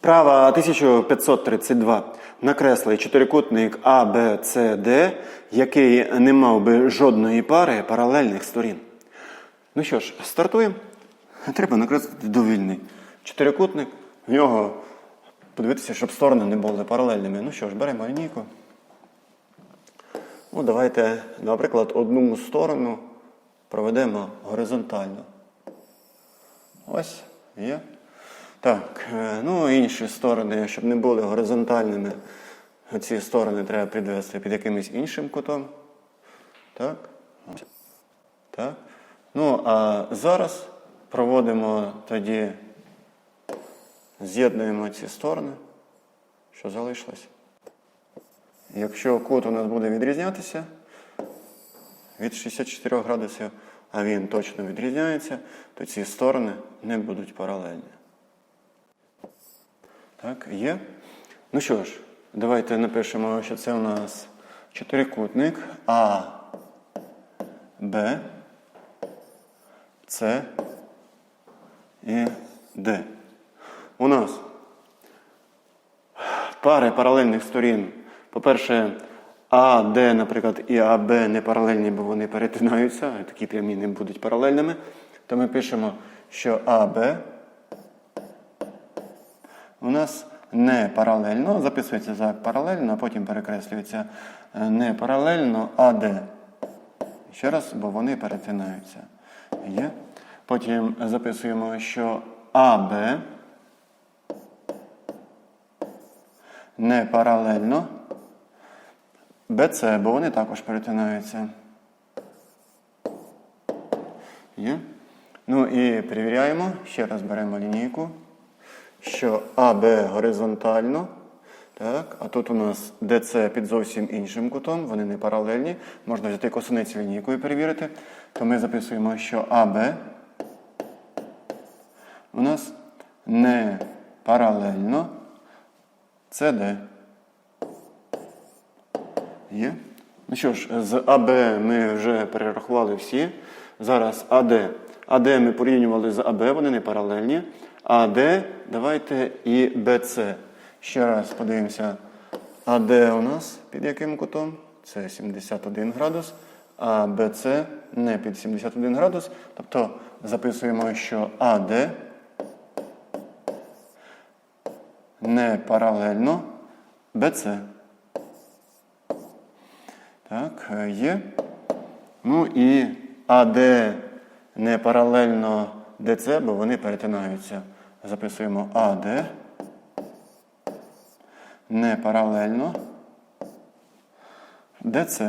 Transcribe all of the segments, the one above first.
Вправа 1532. Накресли чотирикутник Б, який не мав би жодної пари паралельних сторін. Ну що ж, стартуємо. Треба накреслити довільний чотирикутник. В нього подивитися, щоб сторони не були паралельними. Ну що ж, беремо лінійку. Ну, давайте, наприклад, одну сторону проведемо горизонтально. Ось, є. Так, е, ну інші сторони, щоб не були горизонтальними, ці сторони треба підвести під якимось іншим кутом. Так. Так. Ну, а зараз проводимо тоді, з'єднуємо ці сторони, що залишилось. Якщо кут у нас буде відрізнятися від 64 градусів, а він точно відрізняється, то ці сторони не будуть паралельні. Так, є. Ну що ж, давайте напишемо, що це у нас чотирикутник А, Б, С і Д. У нас пари паралельних сторін. По-перше, А, Д, наприклад, і АБ не паралельні, бо вони перетинаються, а такі прямі не будуть паралельними. То ми пишемо, що АБ у нас не паралельно, записується як паралельно, а потім перекреслюється е, не паралельно АД. Ще раз, бо вони перетинаються. Є. Потім записуємо, що АБ не паралельно БЦ, бо вони також перетинаються. Є. Ну і перевіряємо. Ще раз беремо лінійку, що АБ горизонтально. Так, а тут у нас ДЦ під зовсім іншим кутом, вони не паралельні. Можна взяти косиниць лінійкою перевірити. То ми записуємо, що АБ у нас не паралельно СД. Є? Ну що ж, з АБ ми вже перерахували всі. Зараз АД. АД ми порівнювали з АБ, вони не паралельні. АД, давайте і БЦ. Ще раз подивимося. АД у нас під яким кутом? Це 71 градус. А БЦ не під 71 градус. Тобто записуємо, що АД не паралельно БЦ. Так, є. Ну і АД не паралельно ДЦ, бо вони перетинаються. Записуємо АД не паралельно ДЦ.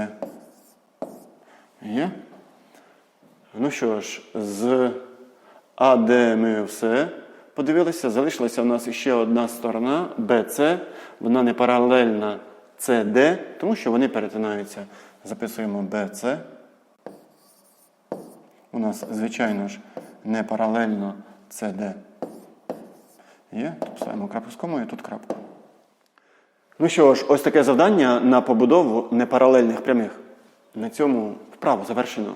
Є? Ну що ж, з АД ми все подивилися. Залишилася у нас ще одна сторона БЦ. Вона не паралельна CD, тому що вони перетинаються. Записуємо BC. У нас, звичайно ж, не паралельно CD. Є, тут ставимо крапку з комою, тут крапку. Ну що ж, ось таке завдання на побудову непаралельних прямих. На цьому вправо завершено.